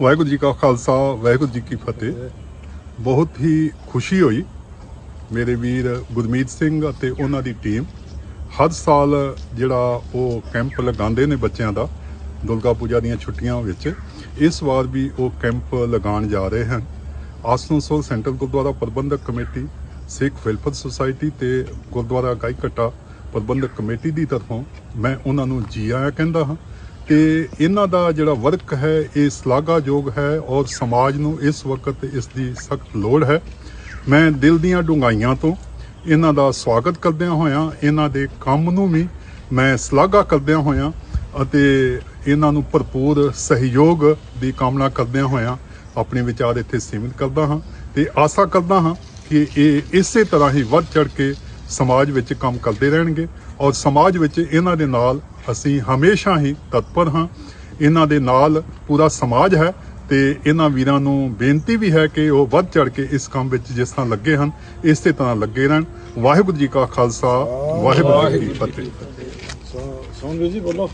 ਵਾਹਿਗੁਰੂ ਜੀ ਕਾ ਖਾਲਸਾ, ਵਾਹਿਗੁਰੂ ਜੀ ਕੀ ਫਤਿਹ। ਬਹੁਤ ਹੀ ਖੁਸ਼ੀ ਹੋਈ ਮੇਰੇ ਵੀਰ ਗੁਰਮੀਤ ਸਿੰਘ ਅਤੇ ਉਹਨਾਂ ਦੀ ਟੀਮ। ਹਰ ਸਾਲ ਜਿਹੜਾ ਉਹ ਕੈਂਪ ਲਗਾਉਂਦੇ ਨੇ ਬੱਚਿਆਂ ਦਾ, ਦੁਰਗਾ ਪੂਜਾ ਦੀਆਂ ਛੁੱਟੀਆਂ ਵਿੱਚ, ਇਸ ਵਾਰ ਵੀ ਉਹ ਕੈਂਪ ਲਗਾਉਣ ਜਾ ਰਹੇ ਹਨ। Asansol central Gurdwara Prabandhak committee, Sikh welfare society ਤੇ ਗੁਰਦੁਆਰਾ ਗਾਈਕਟਾ ਪ੍ਰਬੰਧਕ ਕਮੇਟੀ ਦੀ ਤਰਫੋਂ ਮੈਂ ਉਹਨਾਂ ਨੂੰ ਜੀ ਆਇਆਂ ਕਹਿੰਦਾ ਹਾਂ। ਤੇ ਇਹਨਾਂ ਦਾ ਜਿਹੜਾ ਵਰਕ ਹੈ, ਇਹ ਸ਼ਲਾਘਾਯੋਗ ਹੈ ਔਰ ਸਮਾਜ ਨੂੰ ਇਸ ਵਕਤ ਇਸ ਦੀ ਸਖਤ ਲੋੜ ਹੈ। ਮੈਂ ਦਿਲ ਦੀਆਂ ਡੂੰਘਾਈਆਂ ਤੋਂ ਇਹਨਾਂ ਦਾ ਸਵਾਗਤ ਕਰਦਿਆਂ ਹੋਇਆਂ, ਇਹਨਾਂ ਦੇ ਕੰਮ ਨੂੰ ਵੀ ਮੈਂ ਸ਼ਲਾਘਾ ਕਰਦਿਆਂ ਹੋਇਆਂ ਅਤੇ ਇਹਨਾਂ ਨੂੰ ਭਰਪੂਰ ਸਹਿਯੋਗ ਦੀ ਕਾਮਨਾ ਕਰਦਿਆਂ ਹੋਇਆਂ ਆਪਣੇ ਵਿਚਾਰ ਇੱਥੇ ਸੀਮਿਤ ਕਰਦਾ ਹਾਂ ਤੇ ਆਸਾ ਕਰਦਾ ਹਾਂ ਕਿ ਇਹ ਇਸੇ ਤਰ੍ਹਾਂ ਹੀ ਵੱਧ ਚੜ ਕੇ ਸਮਾਜ ਵਿੱਚ ਕੰਮ ਕਰਦੇ ਰਹਿਣਗੇ ਔਰ ਸਮਾਜ ਵਿੱਚ ਇਹਨਾਂ ਦੇ ਨਾਲ ਅਸੀਂ ਹਮੇਸ਼ਾ ਹੀ ਤਤਪਰ ਹਾਂ। ਇਹਨਾਂ ਦੇ ਨਾਲ ਪੂਰਾ ਸਮਾਜ ਹੈ ਤੇ ਇਹਨਾਂ ਵੀਰਾਂ ਨੂੰ ਬੇਨਤੀ ਵੀ ਹੈ ਕਿ ਉਹ ਵੱਧ ਚੜ ਕੇ ਇਸ ਕੰਮ ਵਿੱਚ ਜਿਸ ਤਰ੍ਹਾਂ ਲੱਗੇ ਹਨ, ਇਸੇ ਤਰ੍ਹਾਂ ਲੱਗੇ ਰਹਿਣ। ਵਾਹਿਗੁਰੂ ਜੀ ਕਾ ਖਾਲਸਾ, ਵਾਹਿਗੁਰੂ ਜੀ ਕੀ ਫਤਿਹ। ਸੋਨਵੀਰ ਜੀ, ਬੋਲੋ।